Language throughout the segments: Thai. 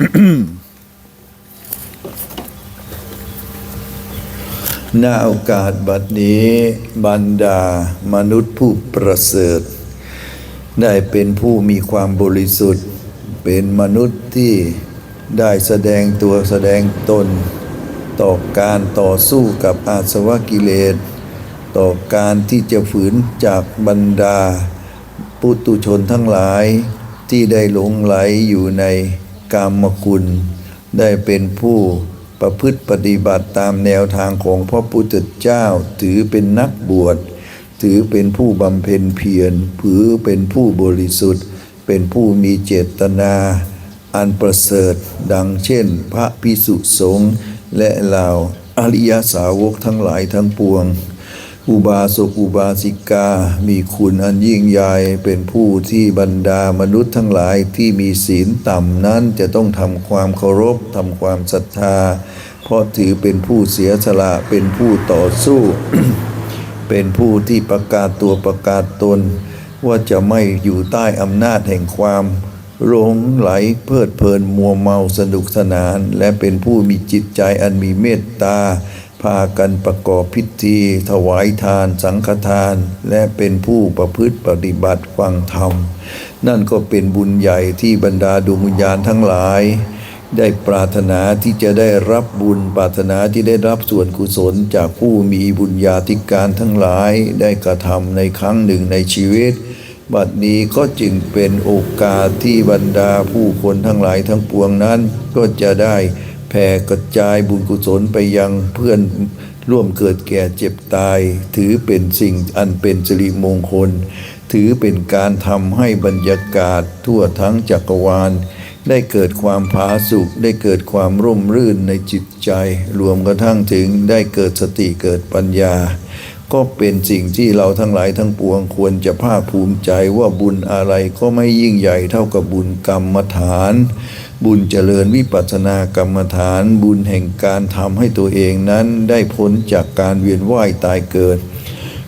ณโอกาสบัดนี้บรรดามนุษย์ผู้ประเสริฐ ได้เป็นผู้มีความบริสุทธิ์ เป็นมนุษย์ที่ได้แสดงตัวแสดงตน ต่อการต่อสู้กับอาสวะกิเลส ต่อการที่จะฝืนจากบรรดาปุตุชนทั้งหลายที่ได้หลงไหลอยู่ใน กามคุณ ได้เป็นผู้ประพฤติปฏิบัติตามแนวทางของพระพุทธเจ้า ถือเป็นนักบวช ถือเป็นผู้บำเพ็ญเพียรถือเป็นผู้บริสุทธิ์ เป็นผู้มีเจตนา อันประเสริฐดังเช่น พระพิสุสงฆ์และเหล่าอริยสาวกทั้งหลายทั้งปวง อุบาสกอุบาสิกา มีคุณอันยิ่งใหญ่เป็นผู้ที่บรรดามนุษย์ทั้งหลายที่มีศีลต่ำนั้นจะต้องทำความเคารพทำความศรัทธา เพราะถือเป็นผู้เสียสละเป็นผู้ต่อสู้ เป็นผู้ที่ประกาศตัวประกาศตน ว่าจะไม่อยู่ใต้อำนาจแห่งความหลงไหลเพลิดเพลินมัวเมาสนุกสนาน และเป็นผู้มีจิตใจอันมีเมตตา พากันประกอบพิธี ถวายทานสังฆทาน และเป็นผู้ประพฤติปฏิบัติฟังธรรม นั่นก็เป็นบุญใหญ่ที่บรรดาดวงวิญญาณทั้งหลาย ได้ปรารถนาที่จะได้รับบุญปรารถนาที่ได้รับส่วนกุศลจากผู้มีบุญญาธิการทั้งหลายได้กระทำในครั้งหนึ่งในชีวิต บัดนี้ก็จึงเป็นโอกาสที่บรรดาผู้คนทั้งหลายทั้งปวงนั้นก็จะได้ แผ่กระจายบุญกุศลไปยังเพื่อนร่วมเกิดแก่เจ็บตาย ถือเป็นสิ่งอันเป็นสิริมงคล ถือเป็นการทำให้บรรยากาศทั่วทั้งจักรวาล ได้เกิดความผาสุกได้เกิดความร่มรื่นในจิตใจ รวมกระทั่งถึงได้เกิดสติเกิดปัญญา ก็เป็นสิ่งที่เราทั้งหลายทั้งปวงควรจะภาคภูมิใจว่าบุญอะไรก็ไม่ยิ่งใหญ่เท่ากับบุญกรรมฐาน บุญเจริญวิปัสสนากรรมฐาน บุญแห่งการทำให้ตัวเองนั้นได้พ้นจากการเวียนว่ายตายเกิด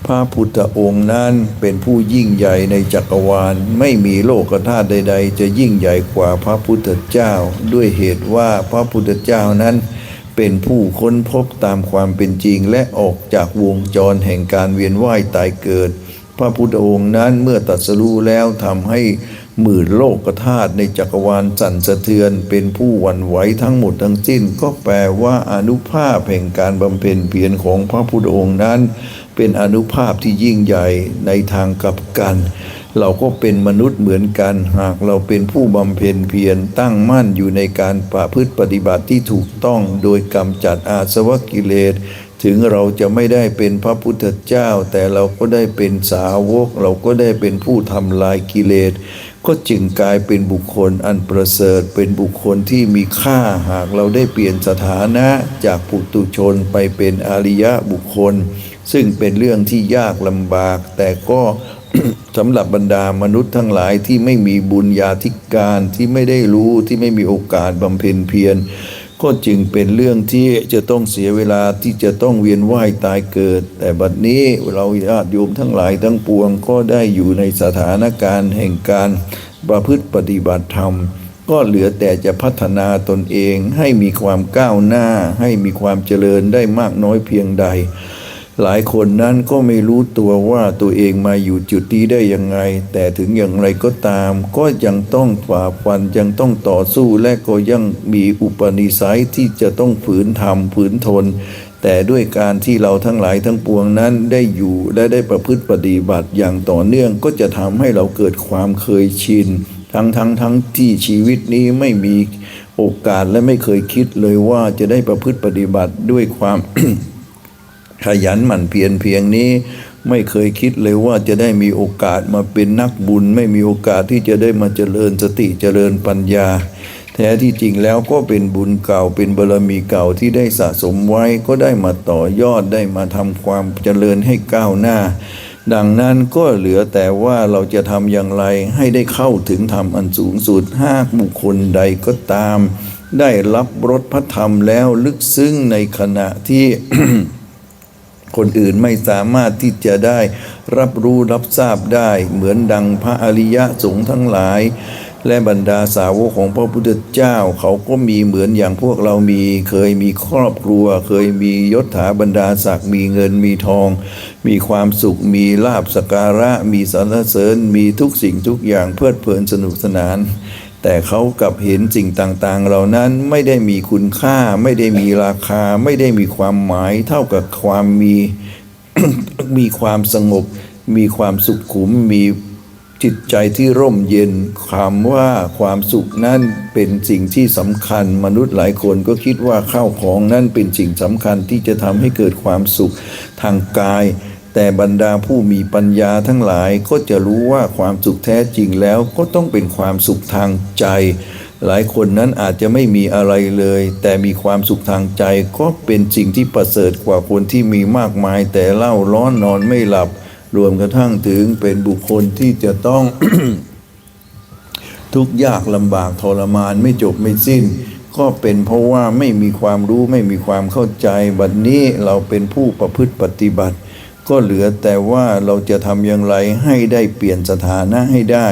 พระพุทธองค์นั้นเป็นผู้ยิ่งใหญ่ในจักรวาล ไม่มีโลกธาตุใด ๆ จะยิ่งใหญ่กว่าพระพุทธเจ้า ด้วยเหตุว่าพระพุทธเจ้านั้น เป็นผู้ค้นพบตามความเป็นจริงและออกจากวงจรแห่งการเวียนว่ายตายเกิด พระพุทธองค์นั้นเมื่อตรัสรู้แล้วทำให้หมื่นโลกธาตุในจักรวาลสั่นสะเทือน เป็นผู้วันไหวทั้งหมดทั้งสิ้น ก็แปลว่าอนุภาพแห่งการบำเพ็ญเพียรของพระพุทธองค์นั้น เป็นอนุภาพที่ยิ่งใหญ่ในทางกับกัน เราก็เป็นมนุษย์เหมือนกันหากเราเป็นผู้บำเพ็ญเพียรตั้งมั่นอยู่ในการประพฤติปฏิบัติที่ถูกต้องโดยกำจัดอาสวะกิเลส ถึงเราจะไม่ได้เป็นพระพุทธเจ้า แต่เราก็ได้เป็นสาวก เราก็ได้เป็นผู้ทำลายกิเลส ก็จึงกลายเป็นบุคคลอันประเสริฐ เป็นบุคคลที่มีค่าหากเราได้เปลี่ยนสถานะจากปุตุชนไปเป็นอริยะบุคคล ซึ่งเป็นเรื่องที่ยากลำบากแต่ก็ สำหรับบรรดามนุษย์ทั้งหลายที่ไม่มีบุญญาธิการที่ไม่ได้รู้ที่ไม่มีโอกาสบำเพ็ญเพียรก็จึงเป็นเรื่องที่จะต้องเสียเวลาที่จะต้องเวียนว่ายตายเกิด แต่บัดนี้เราญาติโยมทั้งหลายทั้งปวงก็ได้อยู่ในสถานการณ์แห่งการประพฤติปฏิบัติธรรม ก็เหลือแต่จะพัฒนาตนเองให้มีความก้าวหน้า ให้มีความเจริญได้มากน้อยเพียงใด หลายคนนั้นก็ไม่รู้ตัวว่าตัวเองมาอยู่จุดนี้ได้ยังไง แต่ถึงอย่างไรก็ตาม ก็ยังต้องฝ่าฟันยังต้องต่อสู้และก็ยังมีอุปนิสัยที่จะต้องฝืนทำฝืนทน แต่ด้วยการที่เราทั้งหลายทั้งปวงนั้นได้อยู่และได้ประพฤติปฏิบัติอย่างต่อเนื่องก็จะทำให้เราเกิดความเคยชิน ทั้งทั้งทั้งที่ชีวิตนี้ไม่มีโอกาสและไม่เคยคิดเลยว่าจะได้ประพฤติปฏิบัติด้วยความ ขยันหมั่นเพียรเพียงนี้ ไม่เคยคิดเลยว่าจะได้มีโอกาสมาเป็นนักบุญ ไม่มีโอกาสที่จะได้มาเจริญสติเจริญปัญญา แท้ที่จริงแล้วก็เป็นบุญเก่าเป็นบารมีเก่าที่ได้สะสมไว้ก็ได้มาต่อยอดได้มาทำความเจริญให้ก้าวหน้า ดังนั้นก็เหลือแต่ว่าเราจะทำอย่างไรให้ได้เข้าถึงธรรมอันสูงสุดหากบุคคลใดก็ตาม ได้รับรสพระธรรมแล้วลึกซึ้งในขณะที่ คนอื่นไม่สามารถที่จะได้รับรู้รับทราบได้ เหมือนดังพระอริยะสงฆ์ทั้งหลาย และบรรดาสาวกของพระพุทธเจ้า เขาก็มีเหมือนอย่างพวกเรามี เคยมีครอบครัว เคยมียศถาบรรดาศักดิ์มีเงินมีทอง มีความสุขมีลาบสการะ มีสรรเสริญ มีทุกสิ่งทุกอย่างเพลิดเพลินสนุกสนาน แต่เขากลับเห็นสิ่งต่างๆ เหล่านั้นไม่ได้มีคุณค่า ไม่ได้มีราคา ไม่ได้มีความหมาย เท่ากับความมีมีความสงบ มีความสุขขุม มีจิตใจที่ร่มเย็นคำว่าความสุขนั่นเป็นสิ่งที่สำคัญ มนุษย์หลายคนก็คิดว่าข้าวของนั่นเป็นสิ่งสำคัญที่จะทำให้เกิดความสุขทางกาย แต่บรรดาผู้มีปัญญาทั้งหลายก็จะรู้ว่าความสุขแท้จริงแล้วก็ต้องเป็นความสุขทางใจ หลายคนนั้นอาจจะไม่มีอะไรเลย แต่มีความสุขทางใจก็เป็นสิ่งที่ประเสริฐกว่าคนที่มีมากมาย แต่เล่าร้อนนอนไม่หลับ รวมกระทั่งถึงเป็นบุคคลที่จะต้อง ทุกข์ยากลำบากทรมานไม่จบไม่สิ้นก็เป็นเพราะว่าไม่มีความรู้ไม่มีความเข้าใจ บัดนนี้เราเป็นผู้ประพฤติปฏิบัติ ก็เหลือแต่ว่าเราจะทำอย่างไรให้ได้เปลี่ยนสถานะให้ได้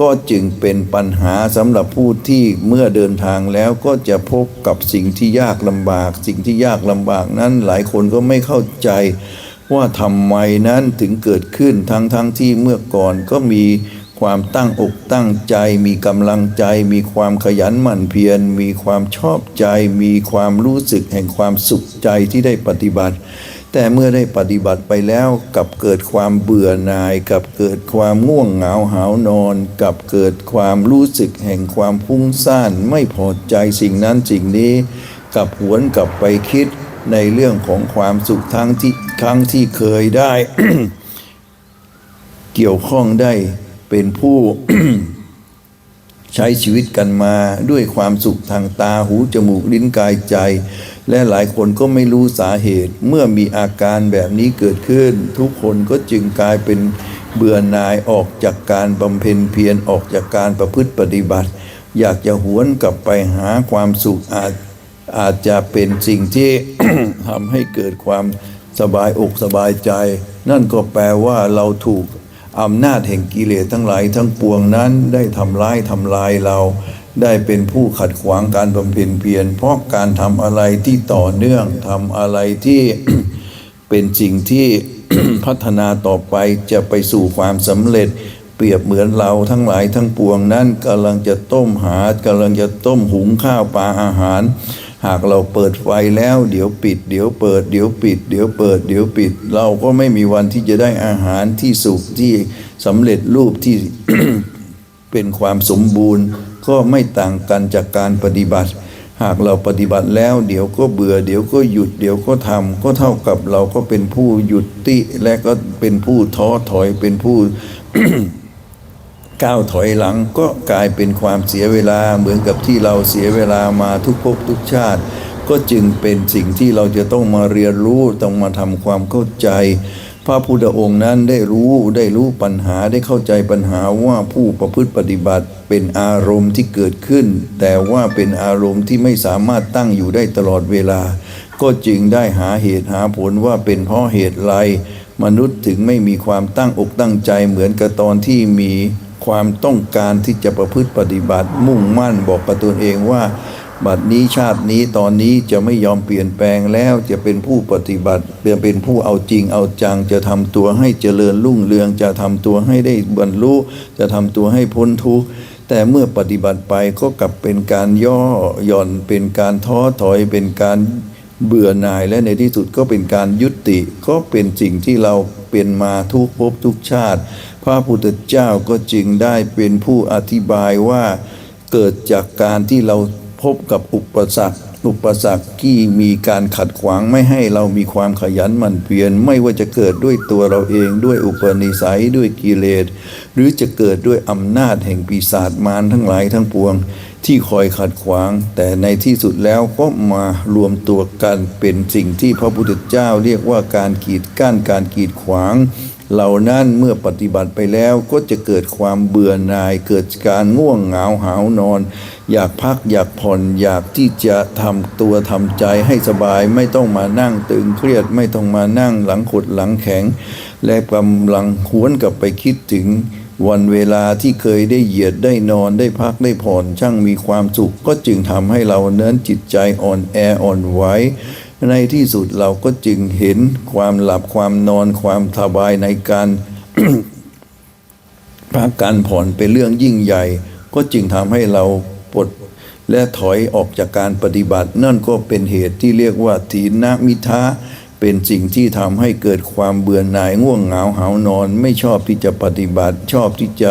ก็จึงเป็นปัญหาสำหรับผู้ที่เมื่อเดินทางแล้วก็จะพบกับสิ่งที่ยากลำบาก สิ่งที่ยากลำบากนั้นหลายคนก็ไม่เข้าใจว่าทำไมนั้นถึงเกิดขึ้นทั้งทั้งที่เมื่อก่อนก็มีความตั้งอกตั้งใจ มีกำลังใจ มีความขยันหมั่นเพียรมีความชอบใจ มีความรู้สึกแห่งความสุขใจที่ได้ปฏิบัติ แต่เมื่อได้ปฏิบัติไปแล้วกับเกิดความเบื่อหน่ายกับเกิดความง่วงเหงาหาวนอน กับเกิดความรู้สึกแห่งความพุ่งซ่านไม่พอใจสิ่งนั้นสิ่งนี้ กับหวนกลับไปคิดในเรื่องของความสุขทั้งที่ครั้งที่เคยได้ เกี่ยวข้องได้เป็นผู้ใช้ชีวิตกันมาด้วยความสุขทางตาหูจมูกลิ้นกายใจ และหลายคนก็ไม่รู้สาเหตุ เมื่อมีอาการแบบนี้เกิดขึ้น ทุกคนก็จึงกลายเป็นเบื่อหน่ายออกจากการบำเพ็ญเพียรออกจากการประพฤติปฏิบัติ อยากจะหวนกลับไปหาความสุขอาจอาจจะเป็นสิ่งที่ทำให้เกิดความสบายอกสบายใจ นั่นก็แปลว่าเราถูกอำนาจแห่งกิเลสทั้งหลายทั้งปวงนั้นได้ทำร้ายทำลายเรา ได้เป็นผู้ขัดขวางการบำเพ็ญเพียรเพราะการทำอะไรที่ต่อเนื่องทำอะไรที่เป็นสิ่งที่พัฒนาต่อไปจะไปสู่ความสำเร็จ เปรียบเหมือนเราทั้งหลายทั้งปวงนั้นกำลังจะต้มหากำลังจะต้มหุงข้าวปลาอาหาร หากเราเปิดไฟแล้ว เดี๋ยวปิด เดี๋ยวเปิด เดี๋ยวปิด เดี๋ยวเปิด เดี๋ยวปิด เราก็ไม่มีวันที่จะได้อาหารที่สุกที่สำเร็จรูปที่เป็นความสมบูรณ์ ก็ไม่ต่างกันจากการปฏิบัติ หากเราปฏิบัติแล้ว เดี๋ยวก็เบื่อ เดี๋ยวก็หยุด เดี๋ยวก็ทำก็เท่ากับเราก็เป็นผู้หยุดติ และก็เป็นผู้ท้อถอยเป็นผู้ก้าวถอยหลังก็กลายเป็นความเสียเวลาเหมือนกับที่เราเสียเวลามาทุกภพทุกชาติ ก็จึงเป็นสิ่งที่เราจะต้องมาเรียนรู้ต้องมาทำความเข้าใจ พระพุทธองค์นั้นได้รู้ได้รู้ปัญหาได้เข้าใจปัญหาว่าผู้ประพฤติปฏิบัติเป็นอารมณ์ที่เกิดขึ้น แต่ว่าเป็นอารมณ์ที่ไม่สามารถตั้งอยู่ได้ตลอดเวลา ก็จึงได้หาเหตุหาผลว่าเป็นเพราะเหตุไรมนุษย์ถึงไม่มีความตั้งอกตั้งใจเหมือนกับตอนที่มีความต้องการที่จะประพฤติปฏิบัติมุ่งมั่นบอกกับตนเองว่า บัดนี้ชาตินี้ตอนนี้จะไม่ยอมเปลี่ยนแปลงแล้วจะเป็นผู้ปฏิบัติจะเป็นผู้เอาจริงเอาจัง จะทำตัวให้เจริญรุ่งเรือง จะทำตัวให้ได้บรรลุจะทำตัวให้พ้นทุกข์แต่เมื่อปฏิบัติไปก็กลับเป็นการย่อหย่อนเป็นการท้อถอยเป็นการเบื่อหน่ายและในที่สุดก็เป็นการยุติ ก็เป็นสิ่งที่เราเป็นมาทุกภพทุกชาติ พระพุทธเจ้าก็จึงได้เป็นผู้อธิบายว่าเกิดจากการที่เรา พบกับอุปสรรค อุปสรรคที่มีการขัดขวางไม่ให้เรามีความขยันหมั่นเพียรไม่ว่าจะเกิดด้วยตัวเราเองด้วยอุปนิสัยด้วยกิเลส หรือจะเกิดด้วยอำนาจแห่งปีศาจมารทั้งหลายทั้งปวงที่คอยขัดขวาง แต่ในที่สุดแล้วก็มารวมตัวกันเป็นสิ่งที่พระพุทธเจ้าเรียกว่าการกีดกั้นการกีดขวางเหล่านั้นเมื่อปฏิบัติไปแล้วก็จะเกิดความเบื่อหน่ายเกิดการง่วงเหงาหาวนอน อยากพักอยากผ่อนอยากที่จะทำตัวทำใจให้สบายไม่ต้องมานั่งตึงเครียดไม่ต้องมานั่งหลังขดหลังแข็ง และกำลังหวนกลับไปคิดถึงวันเวลาที่เคยได้เหยียดได้นอนได้พักได้ผ่อนช่างมีความสุข ก็จึงทำให้เราเน้นจิตใจอ่อนแออ่อนไหวในที่สุดเราก็จึงเห็นความหลับความนอนความสบายในการพักการผ่อนเป็นเรื่องยิ่งใหญ่ ก็จึงทำให้เรา ดและถอยออกจากการปฏิบัติ นั่นก็เป็นเหตุที่เรียกว่าทีนามิทะเป็นสิ่งที่ทำให้เกิดความเบื่อหน่ายง่วงเหงาหานอน ไม่ชอบที่จะปฏิบัติ ชอบที่จะ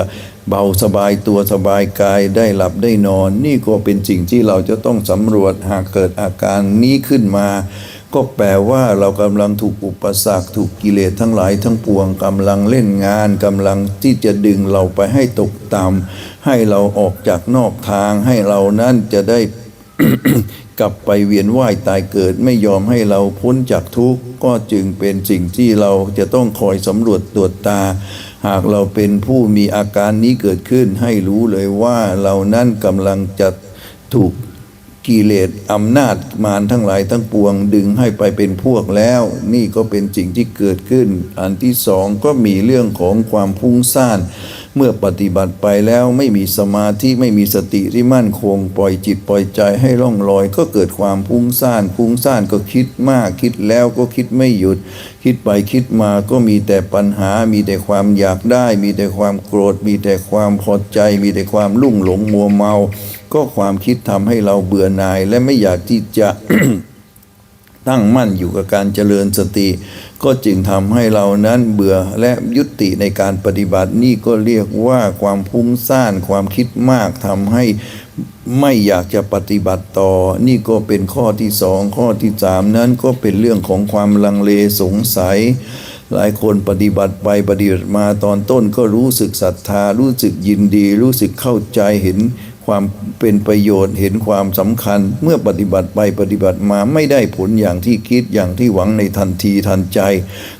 เบาสบายตัวสบายกายได้หลับได้นอน นี่ก็เป็นสิ่งที่เราจะต้องสำรวจหากเกิดอาการนี้ขึ้นมา ก็แปลว่าเรากำลังถูกอุปสรรคถูกกิเลสทั้งหลายทั้งปวงกำลังเล่นงานกำลังที่จะดึงเราไปให้ตกต่ำ ให้เราออกจากนอกทางให้เรานั้นจะได้กลับไปเวียนว่ายตายเกิดไม่ยอมให้เราพ้นจากทุกข์ก็จึงเป็นสิ่งที่เราจะต้องคอยสำรวจตรวจตา หากเราเป็นผู้มีอาการนี้เกิดขึ้นให้รู้เลยว่าเรานั้นกำลังจะถูกกิเลสอำนาจมารทั้งหลายทั้งปวงดึงให้ไปเป็นพวกแล้ว นี่ก็เป็นสิ่งที่เกิดขึ้น อันที่สองก็มีเรื่องของความพุ่งซ่าน เมื่อปฏิบัติไปแล้วไม่มีสมาธิไม่มีสติที่มั่นคง ปล่อยจิตปล่อยใจให้ล่องลอย ก็เกิดความพุ่งซ่านพุ่งซ่านก็คิดมากคิดแล้วก็คิดไม่หยุด คิดไปคิดมาก็มีแต่ปัญหา มีแต่ความอยากได้ มีแต่ความโกรธ มีแต่ความพอใจ มีแต่ความลุ่มหลงมัวเมา ก็ความคิดทำให้เราเบื่อหน่ายและไม่อยากที่จะ ตั้งมั่นอยู่กับการเจริญสติ ก็จึงทำให้เรานั้นเบื่อและยุติในการปฏิบัตินี่ก็เรียกว่าความพุ่งซ่านความคิดมากทำให้ไม่อยากจะปฏิบัติต่อ นี่ก็เป็นข้อที่สองข้อที่สามนั้นก็เป็นเรื่องของความลังเลสงสัย หลายคนปฏิบัติไปปฏิบัติมาตอนต้นก็รู้สึกศรัทธา รู้สึกยินดี รู้สึกเข้าใจเห็น ความเป็นประโยชน์เห็นความสำคัญเมื่อปฏิบัติไปปฏิบัติมาไม่ได้ผลอย่างที่คิดอย่างที่หวังในทันทีทันใจ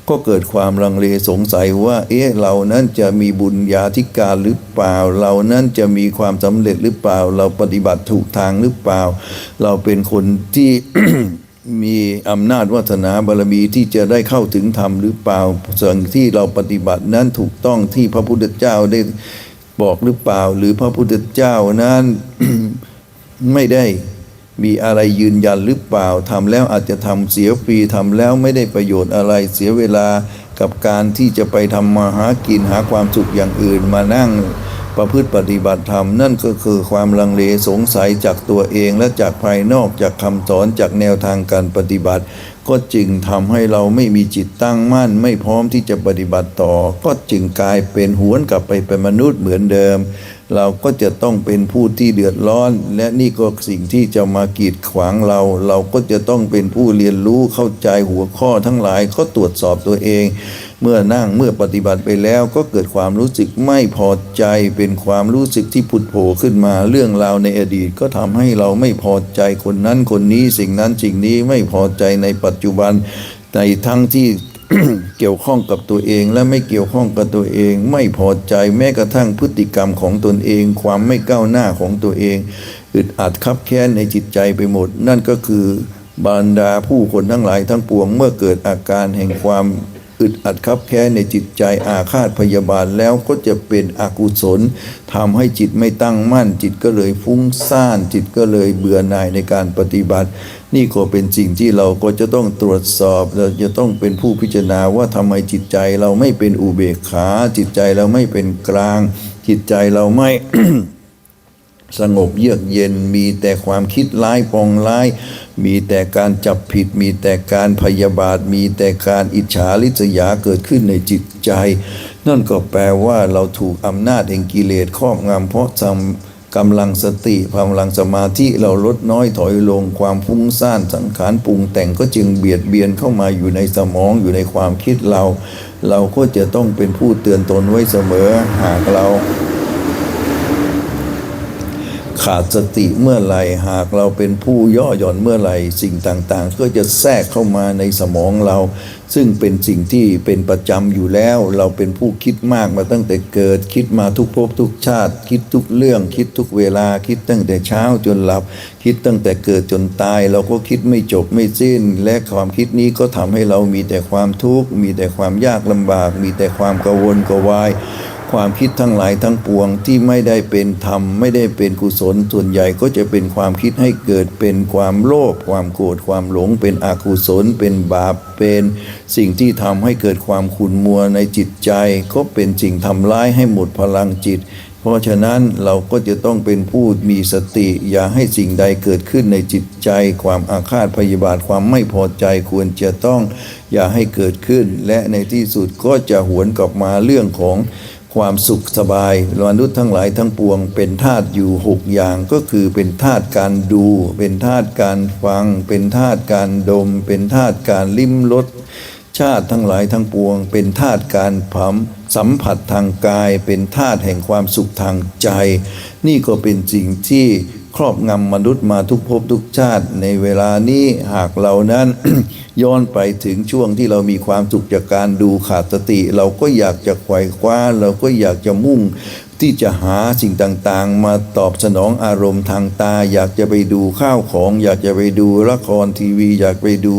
ก็เกิดความลังเลสงสัยว่า เอ๊ะเรานั้นจะมีบุญญาธิการหรือเปล่า เรานั้นจะมีความสำเร็จหรือเปล่า เราปฏิบัติถูกทางหรือเปล่า เราเป็นคนที่มีอำนาจวัฒนาบารมีที่จะได้เข้าถึงธรรมหรือเปล่า ส่วนที่เราปฏิบัตินั้นถูกต้องที่พระพุทธเจ้าได้ บอกหรือเปล่า หรือพระพุทธเจ้านั้นไม่ได้มีอะไรยืนยันหรือเปล่าทำแล้วอาจจะทำเสียฟรีทำแล้วไม่ได้ประโยชน์อะไรเสียเวลากับการที่จะไปทำมาหากินหาความสุขอย่างอื่นมานั่งประพฤติปฏิบัติธรรม นั่นก็คือความลังเลสงสัยจากตัวเองและจากภายนอกจากคำสอนจากแนวทางการปฏิบัติ ก็จึงทำให้เราไม่มีจิตตั้งมั่น ไม่พร้อมที่จะปฏิบัติต่อ ก็จึงกลายเป็นหวนกลับไปเป็นมนุษย์เหมือนเดิม เราก็จะต้องเป็นผู้ที่เดือดร้อน และนี่ก็สิ่งที่จะมากีดขวางเรา เราก็จะต้องเป็นผู้เรียนรู้เข้าใจหัวข้อทั้งหลายก็ตรวจสอบตัวเอง เมื่อนั่งเมื่อปฏิบัติไปแล้วก็เกิดความรู้สึกไม่พอใจเป็นความรู้สึกที่ผุดโผล่ขึ้นมาเรื่องราวในอดีตก็ทำให้เราไม่พอใจคนนั้นคนนี้สิ่งนั้นสิ่งนี้ไม่พอใจในปัจจุบันในทั้งที่เกี่ยวข้องกับตัวเองและไม่เกี่ยวข้องกับตัวเอง ไม่พอใจแม้กระทั่งพฤติกรรมของตนเอง ความไม่ก้าวหน้าของตัวเองอึดอัดคับแค้นในจิตใจไปหมด นั่นก็คือบรรดาผู้คนทั้งหลายทั้งปวงเมื่อเกิดอาการแห่งความ อึดอัดคับแค้นในจิตใจอาฆาตพยาบาทแล้วก็จะเป็นอกุศลทำให้จิตไม่ตั้งมั่น จิตก็เลยฟุ้งซ่านจิตก็เลยเบื่อหน่ายในการปฏิบัติ นี่ก็เป็นสิ่งที่เราก็จะต้องตรวจสอบเราจะต้องเป็นผู้พิจารณาว่าทำไมจิตใจเราไม่เป็นอุเบกขา จิตใจเราไม่เป็นกลาง จิตใจเราไม่สงบเยือกเย็นมีแต่ความคิดร้ายปองร้าย มีแต่การจับผิด มีแต่การพยาบาท มีแต่การอิจฉาริษยาเกิดขึ้นในจิตใจ นั่นก็แปลว่าเราถูกอำนาจแห่งกิเลสครอบงำเพราะทำกำลังสติกำลังสมาธิเราลดน้อยถอยลงความฟุ้งซ่านสังขารปรุงแต่งก็จึงเบียดเบียนเข้ามาอยู่ในสมองอยู่ในความคิดเรา เราก็จะต้องเป็นผู้เตือนตนไว้เสมอหากเรา ขาดสติเมื่อไหร่หากเราเป็นผู้ย่อหย่อนเมื่อไหร่สิ่งต่างๆ ก็จะแทรกเข้ามาในสมองเรา ซึ่งเป็นสิ่งที่เป็นประจำอยู่แล้ว เราเป็นผู้คิดมากมาตั้งแต่เกิด คิดมาทุกภพทุกชาติ คิดทุกเรื่อง คิดทุกเวลา คิดตั้งแต่เช้าจนหลับ คิดตั้งแต่เกิดจนตาย เราก็คิดไม่จบไม่สิ้น และความคิดนี้ก็ทำให้เรามีแต่ความทุกข์มีแต่ความยากลำบาก มีแต่ความกังวลกวาย ความคิดทั้งหลายทั้งปวงที่ไม่ได้เป็นธรรม ไม่ได้เป็นกุศลส่วนใหญ่ก็จะเป็นความคิดให้เกิดเป็นความโลภความโกรธความหลง เป็นอกุศล เป็นบาปเป็นสิ่งที่ทำให้เกิดความขุ่นมัวในจิตใจ ก็เป็นสิ่งทำร้ายให้หมดพลังจิต เพราะฉะนั้นเราก็จะต้องเป็นผู้มีสติ อย่าให้สิ่งใดเกิดขึ้นในจิตใจ ความอาฆาตพยาบาทความไม่พอใจควรจะต้อง อย่าให้เกิดขึ้น และในที่สุดก็จะหวนกลับมาเรื่องของ ความสุขสบายมนุษย์ทั้งหลายทั้งปวง เป็นธาตุอยู่หกอย่างก็คือเป็นธาตุการดู เป็นธาตุการฟัง เป็นธาตุการดม เป็นธาตุการลิ้มรสชาติทั้งหลายทั้งปวง เป็นธาตุการผัมสัมผัสทางกาย เป็นธาตุแห่งความสุขทางใจ นี่ก็เป็นสิ่งที่ ครอบงำมนุษย์มาทุกภพทุกชาติ ในเวลานี้หากเรานั้น ย้อนไปถึงช่วงที่เรามีความสุขจากการดูขาดสติ เราก็อยากจะไขว่คว้า เราก็อยากจะมุ่งที่จะหาสิ่งต่างๆ มาตอบสนองอารมณ์ทางตา อยากจะไปดูข้าวของ อยากจะไปดูละครทีวี อยากไปดู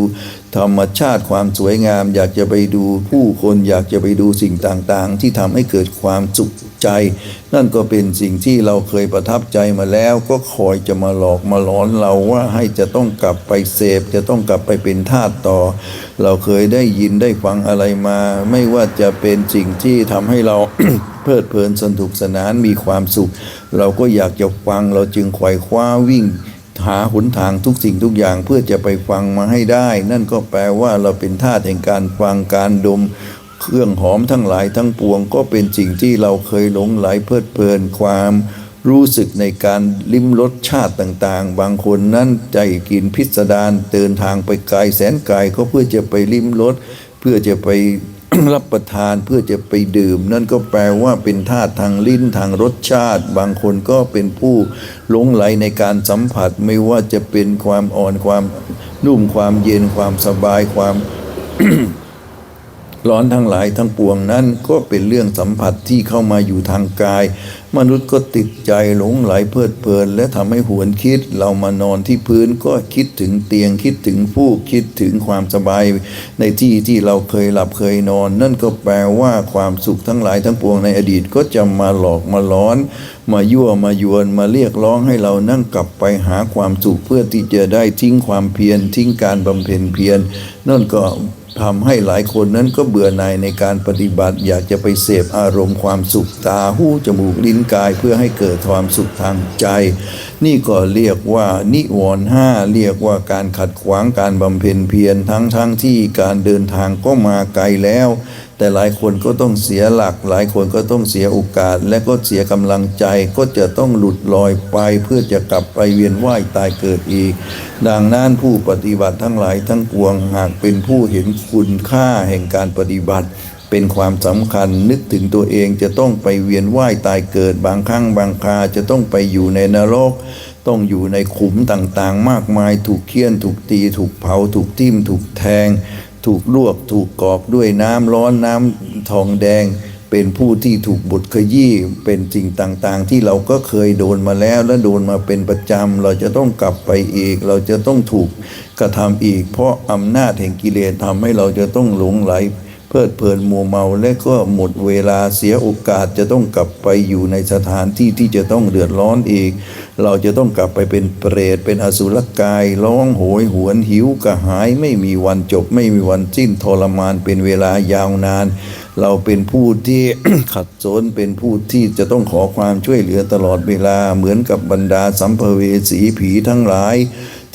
ธรรมชาติความสวยงาม อยากจะไปดูผู้คนอยากจะไปดูสิ่งต่างๆ ที่ทำให้เกิดความสุข ใจ นั่นก็เป็นสิ่งที่เราเคยประทับใจมาแล้ว ก็คอยจะมาหลอกมาหลอนเราว่าให้จะต้องกลับไปเสพ จะต้องกลับไปเป็นทาสต่อ เราเคยได้ยินได้ฟังอะไรมา ไม่ว่าจะเป็นสิ่งที่ทำให้เราเพลิดเพลินสนุกสนานมีความสุข เราก็อยากจะฟังเราจึงไขว่คว้าวิ่งหาหนทางทุกสิ่งทุกอย่างเพื่อจะไปฟังมาให้ได้ นั่นก็แปลว่าเราเป็นทาสแห่งการฟังการดม รื่องหอมทั้งหลายทั้งปวง ก็เป็นสิ่งที่เราเคยหลงไหลเพลิดเพลินความรู้สึกในการลิ้มรสชาติต่างๆ บางคนนั้นใจกินพิสดารเดินทางไปไกลแสนไกลก็เพื่อจะไปลิ้มรสเพื่อจะไปรับประทานเพื่อจะไปดื่ม นั่นก็แปลว่าเป็นธาตุทางลิ้นทางรสชาติ บางคนก็เป็นผู้หลงไหลในการสัมผัสไม่ว่าจะเป็นความอ่อนความนุ่มความเย็นความสบายความ ร้อนทั้งหลายทั้งปวงนั้นก็เป็นเรื่องสัมผัสที่เข้ามาอยู่ทางกาย มนุษย์ก็ติดใจหลงไหลเพลิดเพลิน และทำให้หวนคิด เรามานอนที่พื้นก็คิดถึงเตียงคิดถึงผู้คิดถึงความสบาย ในที่ที่เราเคยหลับเคยนอน นั่นก็แปลว่าความสุขทั้งหลายทั้งปวงในอดีตก็จะมาหลอกมาล้อน มายั่วมายวนมาเรียกร้องให้เรานั่งกลับไปหาความสุขเพื่อที่จะได้ทิ้งความเพียรทิ้งการบำเพ็ญเพียรนั่นก็ ทำให้หลายคนนั้นก็เบื่อหน่ายในการปฏิบัติ อยากจะไปเสพอารมณ์ความสุขตาหูจมูกลิ้นกาย เพื่อให้เกิดความสุขทางใจ นี่ก็เรียกว่านิวรณ์ห้าเรียกว่าการขัดขวางการบำเพ็ญเพียรทั้งทั้งที่การเดินทางก็มาไกลแล้ว แต่หลายคนก็ต้องเสียหลัก หลายคนก็ต้องเสียโอกาส และก็เสียกำลังใจก็จะต้องหลุดลอยไปเพื่อจะกลับไปเวียนว่ายตายเกิดอีก ดังนั้นผู้ปฏิบัติทั้งหลายทั้งปวงหากเป็นผู้เห็นคุณค่าแห่งการปฏิบัติ เป็นความสำคัญนึกถึงตัวเองจะต้องไปเวียนว่ายตายเกิดบางครั้งบางคาจะต้องไปอยู่ในนรก ต้องอยู่ในขุมต่างๆ มากมายถูกเคี่ยน ถูกตี ถูกเผา ถูกทิ่ม ถูกแทง ถูกลวก ถูกกรอกด้วยน้ำร้อนน้ำทองแดง เป็นผู้ที่ถูกบดขยี้เป็นสิ่งต่างๆ ที่เราก็เคยโดนมาแล้วและโดนมาเป็นประจำเราจะต้องกลับไปอีก เราจะต้องถูกกระทำอีก เพราะอำนาจแห่งกิเลสทำให้เราจะต้องหลงไหล เพลิดเพลินมัวเมาและก็หมดเวลาเสียโอกาสจะต้องกลับไปอยู่ในสถานที่ที่จะต้องเดือดร้อนอีก เราจะต้องกลับไปเป็นเปรตเป็นอสุรกายร้องโหยหวนหิวกระหายไม่มีวันจบ ไม่มีวันสิ้นทรมานเป็นเวลายาวนาน เราเป็นผู้ที่ขัดสนเป็นผู้ที่จะต้องขอความช่วยเหลือตลอดเวลาเหมือนกับบรรดาสัมภเวสีผีทั้งหลาย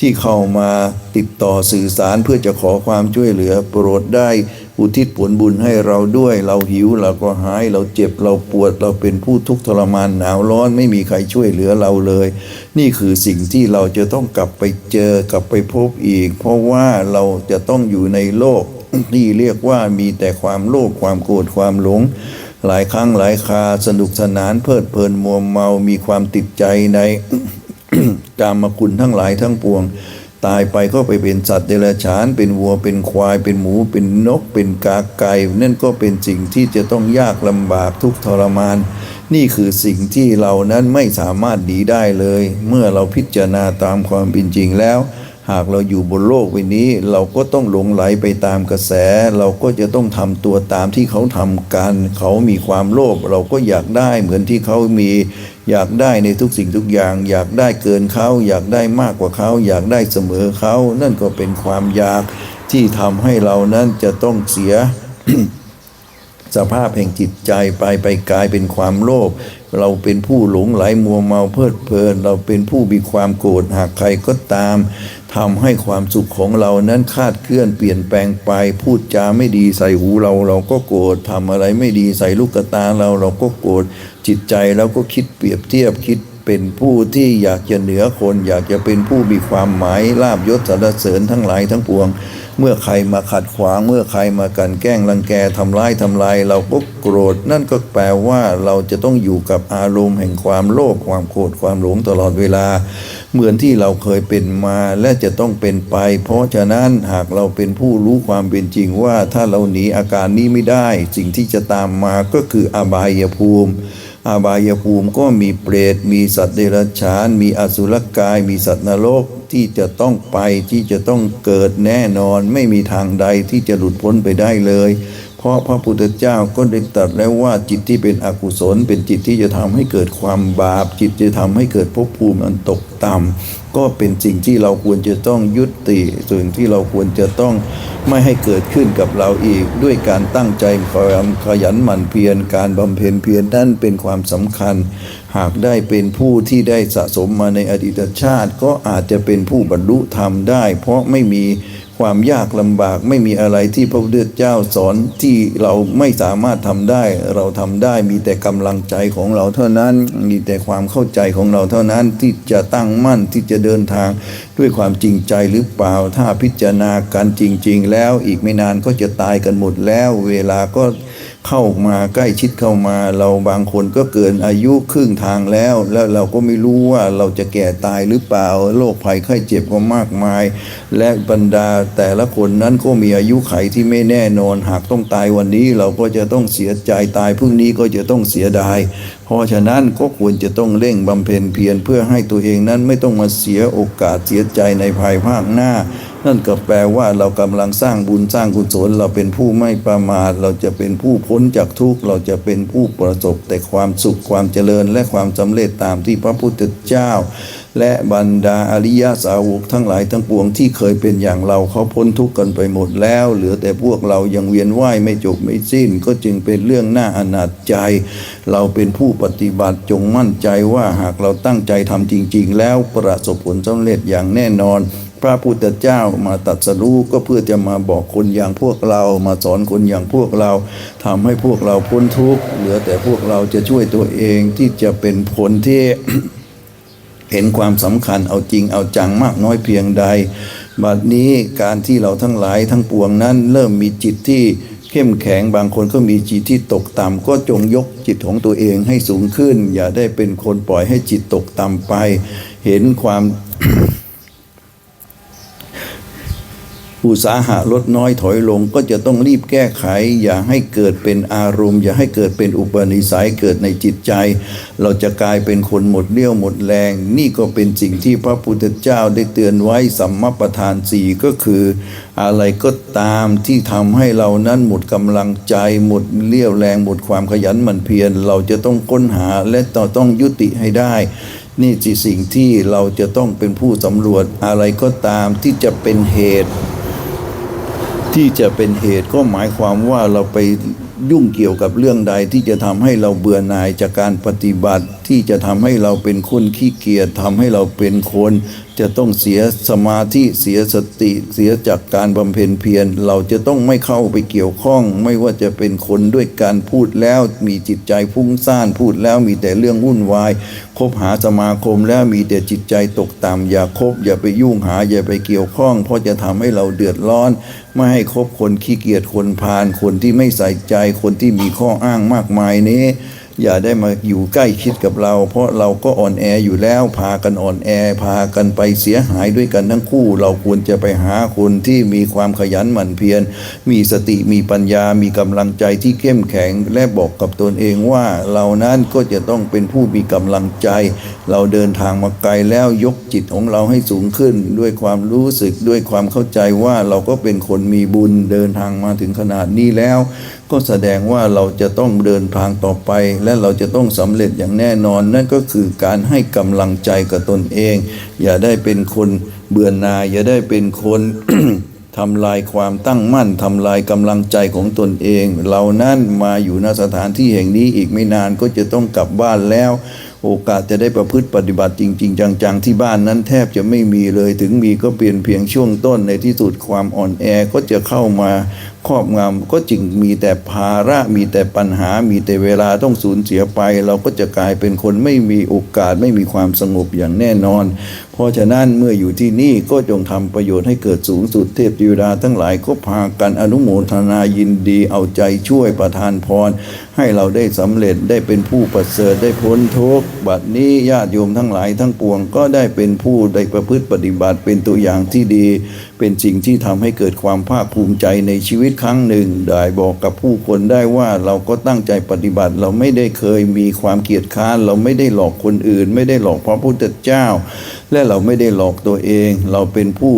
ที่เข้ามาติดต่อสื่อสารเพื่อจะขอความช่วยเหลือโปรดได้ อุทิศผลบุญให้เราด้วย เราหิวเราก็หาย เราเจ็บเราปวด เราเป็นผู้ทุกข์ทรมานหนาวร้อนไม่มีใครช่วยเหลือเราเลย นี่คือสิ่งที่เราจะต้องกลับไปเจอกลับไปพบอีก เพราะว่าเราจะต้องอยู่ในโลกที่เรียกว่ามีแต่ความโลภความโกรธความหลง หลายครั้งหลายคาสนุกสนานเพลิดเพลินมัวเมามีความติดใจในกามคุณทั้งหลายทั้งปวง ตายไปก็ไปเป็นสัตว์เดรัจฉาน เป็นวัวเป็นควาย เป็นหมู เป็นนก เป็นกาไก่นั่นก็เป็นสิ่งที่จะต้องยากลำบากทุกทรมาน นี่คือสิ่งที่เรานั้นไม่สามารถหนีได้เลย เมื่อเราพิจารณาตามความเป็นจริงแล้วหากเราอยู่บนโลกใบนี้ เราก็ต้องหลงไหลไปตามกระแส เราก็จะต้องทำตัวตามที่เขาทำกัน เขามีความโลภเราก็อยากได้เหมือนที่เขามี อยากได้ในทุกสิ่งทุกอย่าง อยากได้เกินเขาอยากได้มากกว่าเขา อยากได้เสมอเขา นั่นก็เป็นความอยากที่ทำให้เรานั้นจะต้องเสียสภาพแห่งจิตใจไปไปกลายเป็นความโลภเราเป็นผู้หลงไหลมัวเมาเพลิดเพลิน เราเป็นผู้มีความโกรธหากใครก็ตาม ทำให้ความสุขของเรานั้นคาดเคลื่อนเปลี่ยนแปลงไป พูดจาไม่ดีใส่หูเราเราก็โกรธทำอะไรไม่ดีใส่ลูกตาเราเราก็โกรธจิตใจเราก็คิดเปรียบเทียบคิดเป็นผู้ที่อยากจะเหนือคน อยากจะเป็นผู้มีความหมายลาบยศสรรเสริญทั้งหลายทั้งปวง เมื่อใครมาขัดขวาง เมื่อใครมากันแกล้งรังแกทำร้ายทำลาย เราก็โกรธ นั่นก็แปลว่าเราจะต้องอยู่กับอารมณ์แห่งความโลภความโกรธความหลงตลอดเวลา เหมือนที่เราเคยเป็นมาและจะต้องเป็นไป เพราะฉะนั้นหากเราเป็นผู้รู้ความเป็นจริงว่าถ้าเราหนีอาการนี้ไม่ได้ สิ่งที่จะตามมาก็คืออบายภูมิอาบายภูมิก็มีเปรต มีสัตว์เดรัจฉาน มีอสุรกาย มีสัตว์นรกที่จะต้องไปที่จะต้องเกิดแน่นอน ไม่มีทางใดที่จะหลุดพ้นไปได้เลย เพราะพระพุทธเจ้าก็ได้ตรัสแล้วว่าจิตที่เป็นอกุศล เป็นจิตที่จะทำให้เกิดความบาป จิตจะทำให้เกิดภพภูมิอันตกต่ำก็เป็นสิ่งที่เราควรจะต้องยุติสิ่งที่เราควรจะต้องไม่ให้เกิดขึ้นกับเราอีก ด้วยการตั้งใจความขยันหมั่นเพียรการบำเพ็ญเพียรนั่นเป็นความสำคัญ หากได้เป็นผู้ที่ได้สะสมมาในอดีตชาติ ก็อาจจะเป็นผู้บรรลุธรรมได้ เพราะไม่มี ความยากลำบากไม่มีอะไรที่พระพุทธเจ้าสอนที่เราไม่สามารถทำได้ เราทำได้มีแต่กำลังใจของเราเท่านั้น มีแต่ความเข้าใจของเราเท่านั้นที่จะตั้งมั่นที่จะเดินทางด้วยความจริงใจหรือเปล่า ถ้าพิจารณากันจริง ๆ แล้วอีกไม่นานก็จะตายกันหมดแล้ว เวลาก็ เข้ามาใกล้ชิดเข้ามา เราบางคนก็เกินอายุครึ่งทางแล้ว แล้วเราก็ไม่รู้ว่าเราจะแก่ตายหรือเปล่าโรคภัยไข้เจ็บก็มากมาย และบรรดาแต่ละคนนั้นก็มีอายุไขที่ไม่แน่นอน หากต้องตายวันนี้เราก็จะต้องเสียใจตายพรุ่งนี้ก็จะต้องเสียดาย เพราะฉะนั้นก็ควรจะต้องเร่งบำเพ็ญเพียรเพื่อให้ตัวเองนั้นไม่ต้องมาเสียโอกาสเสียใจในภายภาคหน้า นั่นก็แปลว่าเรากำลังสร้างบุญสร้างกุศล เราเป็นผู้ไม่ประมาท เราจะเป็นผู้พ้นจากทุกข์ เราจะเป็นผู้ประสบแต่ความสุขความเจริญและความสำเร็จตามที่พระพุทธเจ้า และบรรดาอริยสาวกทั้งหลายทั้งปวงที่เคยเป็นอย่างเราเขาพ้นทุกข์กันไปหมดแล้ว เหลือแต่พวกเรายังเวียนว่ายไม่จบไม่สิ้น ก็จึงเป็นเรื่องน่าอนาจใจ เราเป็นผู้ปฏิบัติจงมั่นใจว่าหากเราตั้งใจทำจริง ๆ แล้วประสบผลสำเร็จอย่างแน่นอน พระพุทธเจ้ามาตัดสรู้ก็เพื่อจะมาบอกคนอย่างพวกเรา มาสอนคนอย่างพวกเราทำให้พวกเราพ้นทุกข์เหลือแต่พวกเราจะช่วยตัวเองที่จะเป็นผลที่เห็นความสำคัญเอาจริงเอาจังมากน้อยเพียงใดบัดนี้การที่เราทั้งหลายทั้งปวงนั้น เริ่มมีจิตที่เข้มแข็งบางคนก็มีจิตที่ตกต่ำก็จงยกจิตของตัวเองให้สูงขึ้น อย่าได้เป็นคนปล่อยให้จิตตกต่ำไป เห็นความ อุตสาหะลดน้อยถอยลงก็จะต้องรีบแก้ไข อย่าให้เกิดเป็นอารมณ์ อย่าให้เกิดเป็นอุปนิสัยเกิดในจิตใจ เราจะกลายเป็นคนหมดเรี่ยวหมดแรง นี่ก็เป็นสิ่งที่พระพุทธเจ้าได้เตือนไว้สัมมาประธานสี่ก็คือ อะไรก็ตามที่ทำให้เรานั้นหมดกำลังใจ หมดเรี่ยวแรง หมดความขยันหมั่นเพียรเราจะต้องค้นหาและต่อต้องยุติให้ได้นี่จีสิ่งที่เราจะต้องเป็นผู้สำรวจอะไรก็ตามที่จะเป็นเหตุ ที่จะเป็นเหตุก็หมายความว่าเราไปยุ่งเกี่ยวกับเรื่องใดที่จะทำให้เราเบื่อหน่ายจากการปฏิบัติ ที่จะทำให้เราเป็นคนขี้เกียจทำให้เราเป็นคน จะต้องเสียสมาธิเสียสติเสียจากการบำเพ็ญเพียรเราจะต้องไม่เข้าไปเกี่ยวข้อง ไม่ว่าจะเป็นคนด้วยการพูดแล้วมีจิตใจฟุ้งซ่านพูดแล้วมีแต่เรื่องวุ่นวายคบหาสมาคมแล้วมีแต่จิตใจตกต่ำอย่าคบอย่าไปยุ่งหาอย่าไปเกี่ยวข้อง เพราะจะทำให้เราเดือดร้อน ไม่ให้คบคนขี้เกียจคนพาลคนที่ไม่ใส่ใจคนที่มีข้ออ้างมากมายนี้ อย่าได้มาอยู่ใกล้ชิดกับเรา เพราะเราก็อ่อนแออยู่แล้วพากันอ่อนแอ พากันไปเสียหายด้วยกันทั้งคู่ เราควรจะไปหาคนที่มีความขยันหมั่นเพียรมีสติมีปัญญา มีกำลังใจที่เข้มแข็ง และบอกกับตนเองว่าเรานั้นก็จะต้องเป็นผู้มีกำลังใจ เราเดินทางมาไกลแล้วยกจิตของเราให้สูงขึ้น ด้วยความรู้สึกด้วยความเข้าใจว่าเราก็เป็นคนมีบุญเดินทางมาถึงขนาดนี้แล้วก็แสดงว่าเราจะต้องเดินทางต่อไป และเราจะต้องสำเร็จอย่างแน่นอน นั่นก็คือการให้กำลังใจกับตนเอง อย่าได้เป็นคนเบื่อหน่ายอย่าได้เป็นคนทำลายความตั้งมั่นทำลายกำลังใจของตนเอง เรานั่นมาอยู่ณสถานที่แห่งนี้อีกไม่นานก็จะต้องกลับบ้านแล้ว โอกาสจะได้ประพฤติปฏิบัติจริง ๆ จัง ๆ ที่บ้านนั้นแทบจะไม่มีเลย ถึงมีก็เปลี่ยนเพียงช่วงต้นในที่สุดความอ่อนแอก็จะเข้ามาครอบงำก็จึงมีแต่ภาระมีแต่ปัญหา มีแต่เวลาต้องสูญเสียไป เราก็จะกลายเป็นคนไม่มีโอกาสไม่มีความสงบอย่างแน่นอนเพราะฉะนั้นเมื่ออยู่ที่นี่ก็จงทำประโยชน์ให้เกิดสูงสุดเทพธิดาทั้งหลายก็พากันอนุโมทนายินดีเอาใจช่วยประทานพร ให้เราได้สำเร็จได้เป็นผู้ประเสริฐได้พ้นทุกข์บัดนี้ญาติโยมทั้งหลายทั้งปวงก็ได้เป็นผู้ได้ประพฤติปฏิบัติเป็นตัวอย่างที่ดี เป็นสิ่งที่ทำให้เกิดความภาคภูมิใจในชีวิตครั้งหนึ่ง ได้บอกกับผู้คนได้ว่าเราก็ตั้งใจปฏิบัติ เราไม่ได้เคยมีความเกียจค้าน เราไม่ได้หลอกคนอื่น ไม่ได้หลอกพระพุทธเจ้า และเราไม่ได้หลอกตัวเอง เราเป็นผู้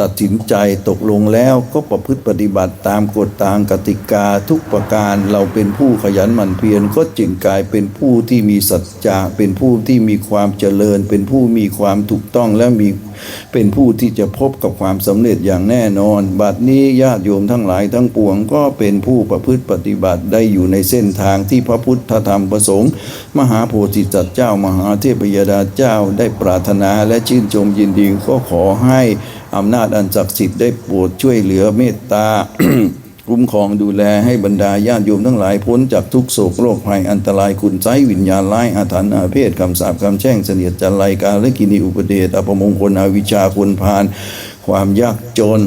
ตัดสินใจตกลงแล้วก็ประพฤติปฏิบัติตามกฎตามกติกาทุกประการเราเป็นผู้ขยันหมั่นเพียรก็จึงกลายเป็นผู้ที่มีสัจจะเป็นผู้ที่มีความเจริญ เป็นผู้มีความถูกต้องและมีเป็นผู้ที่จะพบกับความสำเร็จอย่างแน่นอน บัดนี้ญาติโยมทั้งหลายทั้งปวงก็เป็นผู้ประพฤติปฏิบัติได้อยู่ในเส้นทางที่พระพุทธธรรมประสงค์ มหาโพธิสัตว์เจ้ามหาเทพยดาเจ้าได้ปรารถนาและชื่นชมยินดีก็ขอให้ อำนาจอันศักดิ์สิทธิ์ได้โปรดช่วยเหลือเมตตาคุ้มครองดูแลให้บรรดาญาติโยมทั้งหลายพ้นจากทุกโศกโรคภัยอันตรายคุณไสวิญญาณร้ายอาถรรพ์อาเพศคำสาปคำแช่งเสนียดจันไรการและกินีอุปเดชอภมงคลอวิชาคนพาน ความยากจน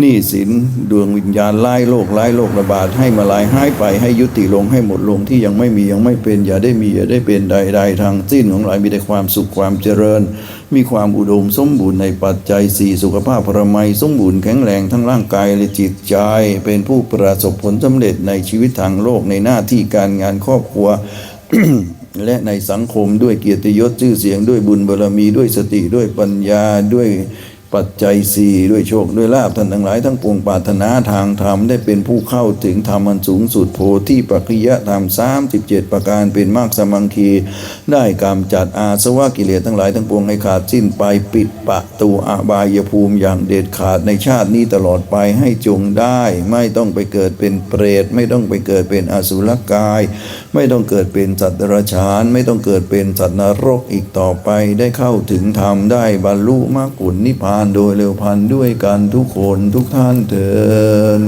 หนี้สินดวงวิญญาณไล่โรคไล่โรคระบาดให้มาลายหายไปให้ยุติลงให้หมดลงที่ยังไม่มียังไม่เป็นอย่าได้มีอย่าได้เป็นใด ๆ ทางสิ้นของหลายมีแต่ความสุขความเจริญ มีความอุดมสมบูรณ์ในปัจจัยสี่สุขภาพพระมัยสมบูรณ์แข็งแรงทั้งร่างกายและจิตใจ เป็นผู้ประสบผลสำเร็จในชีวิตทางโลกในหน้าที่การงานครอบครัวและในสังคมด้วยเกียรติยศชื่อเสียงด้วยบุญบารมีด้วยสติด้วยปัญญาด้วย ปัจจัยสี่ด้วยโชคด้วยลาภท่านทั้งหลายทั้งปวงปรารถนาทางธรรมได้เป็นผู้เข้าถึงธรรมอันสูงสุดโพธิปัจจยธรรมสามสิบเจ็ดประการเป็นมากสมังคี ได้กำจัดอาสวะกิเลสทั้งหลายทั้งปวงให้ขาดสิ้นไปปิดประตูอบายภูมิอย่างเด็ดขาดในชาตินี้ตลอดไปให้จงได้ ไม่ต้องไปเกิดเป็นเปรตไม่ต้องไปเกิดเป็นอสุรกาย ไม่ต้องเกิดเป็นสัตว์เดรัจฉาน ไม่ต้องเกิดเป็นสัตว์นรกอีกต่อไป ได้เข้าถึงธรรมได้บรรลุมรรคผลนิพพานโดยเร็วพันด้วยกันทุกคนทุกท่านเถิด